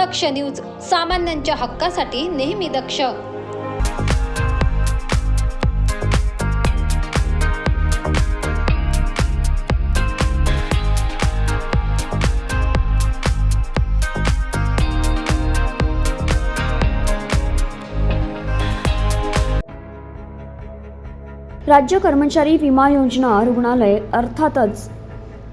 दक्ष news सामान्यांच्या हक्कासाठी नेहमी दक्ष. राज्य कर्मचारी विमा योजना रुग्णालय अर्थातच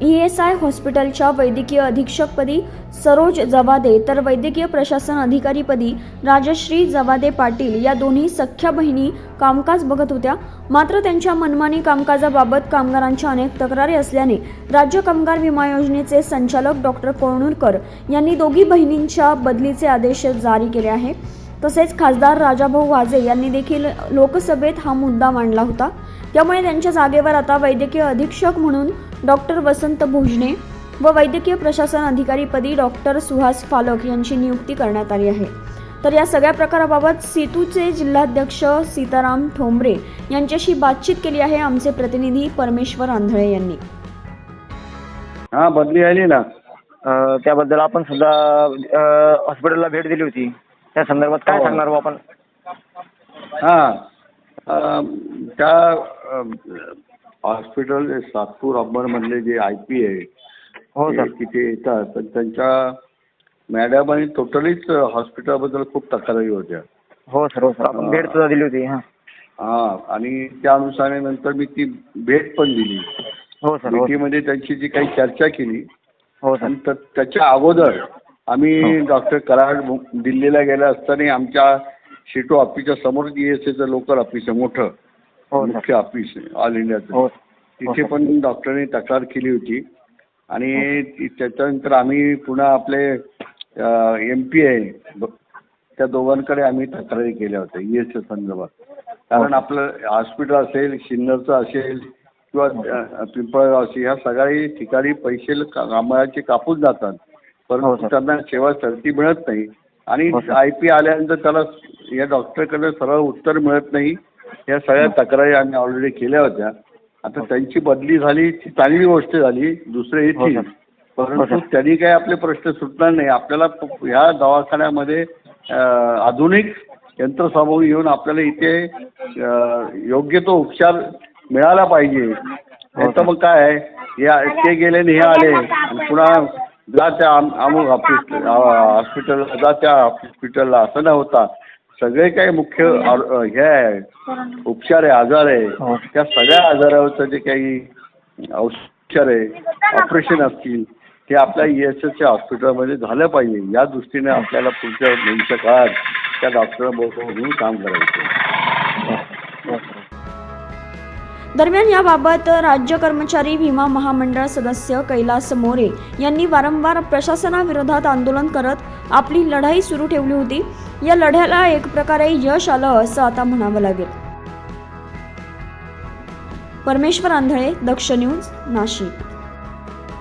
ई एस आय हॉस्पिटलच्या वैद्यकीय अधीक्षकपदी सरोज जवादे तर वैद्यकीय प्रशासन अधिकारीपदी राजश्री जवादे पाटील या दोन्ही सख्या बहिणी कामकाज बघत होत्या. मात्र त्यांच्या मनमानी कामकाजाबाबत कामगारांच्या अनेक तक्रारी असल्याने राज्य कामगार विमा योजनेचे संचालक डॉक्टर कोळणूरकर यांनी दोघी बहिणींच्या बदलीचे आदेश जारी केले आहे. तसेच खासदार राजाभाऊ वाजे यांनी देखील लोकसभेत हा मुद्दा मांडला होता. त्यामुळे त्यांच्या जागेवर आता वैद्यकीय अधीक्षक म्हणून डॉक्टर वसंत भोजने व वैद्यकीय प्रशासन अधिकारीपदी डॉक्टर सुहास फालक यांची नियुक्ती करण्यात आली आहे. तर या सगळ्या प्रकाराबाबत सेतूचे जिल्हाध्यक्ष सीताराम ठोंबरे यांच्याशी बातचीत केली आहे आमचे प्रतिनिधी परमेश्वर आंधळे यांनी. हा बदली आली ना. अ, त्याबद्दल आपण सुद्धा अ, हॉस्पिटलला भेट दिली होती. त्या संदर्भात काय हो. सांगणार बुवा आपण? हा. अं, त्या अं, हॉस्पिटल सातपूर अंबरमधले जे आय पी आहे हो सर. तिथे येतात. तर त्यांच्या मॅडम आणि टोटलीच हॉस्पिटलबद्दल खूप तक्रारी होत्या. हो सर हो सर. आपण भेट सुद्धा दिली होती हां. हा आणि त्या अनुसारे नंतर मी ती भेट पण दिली. हो सर हो भेटीमध्ये त्यांची जी काही चर्चा केली हो सर. आणि त- त्याच्या अगोदर आम्ही डॉक्टर कराड मु- दिल्लीला गेला असताना आमच्या शिटो ऑफिसच्या समोर जी एस एचं लोकल ऑफिस आहे मोठं. हो सर मुख्य ऑफिस आहे ऑल इंडियाचं हो. तिथे पण डॉक्टरने तक्रार केली होती. आणि ती- त्याच्यानंतर आम्ही पुन्हा आपले एम पी आहे. त्या दोघांकडे आम्ही तक्रारी केल्या होत्या ई एस संदर्भात. कारण आपलं हॉस्पिटल असेल सिन्नरचं असेल किंवा पिंपळगाव असेल ह्या सगळ्या ठिकाणी पैसे कामाचे कापून जातात. हो, परंतु. त्यांना सेवा सरती मिळत नाही. आणि हो. आय पी आल्यानंतर त्याला या डॉक्टरकडे सरळ उत्तर मिळत नाही. या सगळ्या तक्रारी आम्ही ऑलरेडी केल्या होत्या. आता त्यांची बदली झाली ती चांगली गोष्ट झाली दुसरे हो, येतील. हो, परंतु सर. त्यांनी काही आपले प्रश्न सुटणार नाही. आपल्याला ह्या दवाखान्यामध्ये आधुनिक यंत्रसामुग्री येऊन आपल्याला इथे योग्य तो उपचार मिळाला पाहिजे. नाही तर मग काय आहे? या ते गेले आणि हे आले. पुन्हा जा त्या अम- अमुक ऑफिस हॉस्पिटलला जा त्या हॉस्पिटलला. असं न होता सगळे काही मुख्य आर- हे आहे. उपचार आहे आजार आहे. हो. त्या सगळ्या आजारावरचं जे काही औषध आहे ऑपरेशन असतील ते आपल्या ई एस एसच्या हॉस्पिटलमध्ये झालं पाहिजे. या दृष्टीने आपल्याला पुढच्या भविष्य काळात त्या डॉक्टरांबरोबर घेऊन काम करायचं हो. दरम्यान याबाबत राज्य कर्मचारी विमा महामंडळ सदस्य कैलास मोरे यांनी वारंवार प्रशासनाविरोधात आंदोलन करत आपली लढाई सुरू ठेवली होती. या लढ्याला एक प्रकारे यश आलं असं आता म्हणावं लागेल. परमेश्वर आंधळे दक्ष न्यूज नाशिक.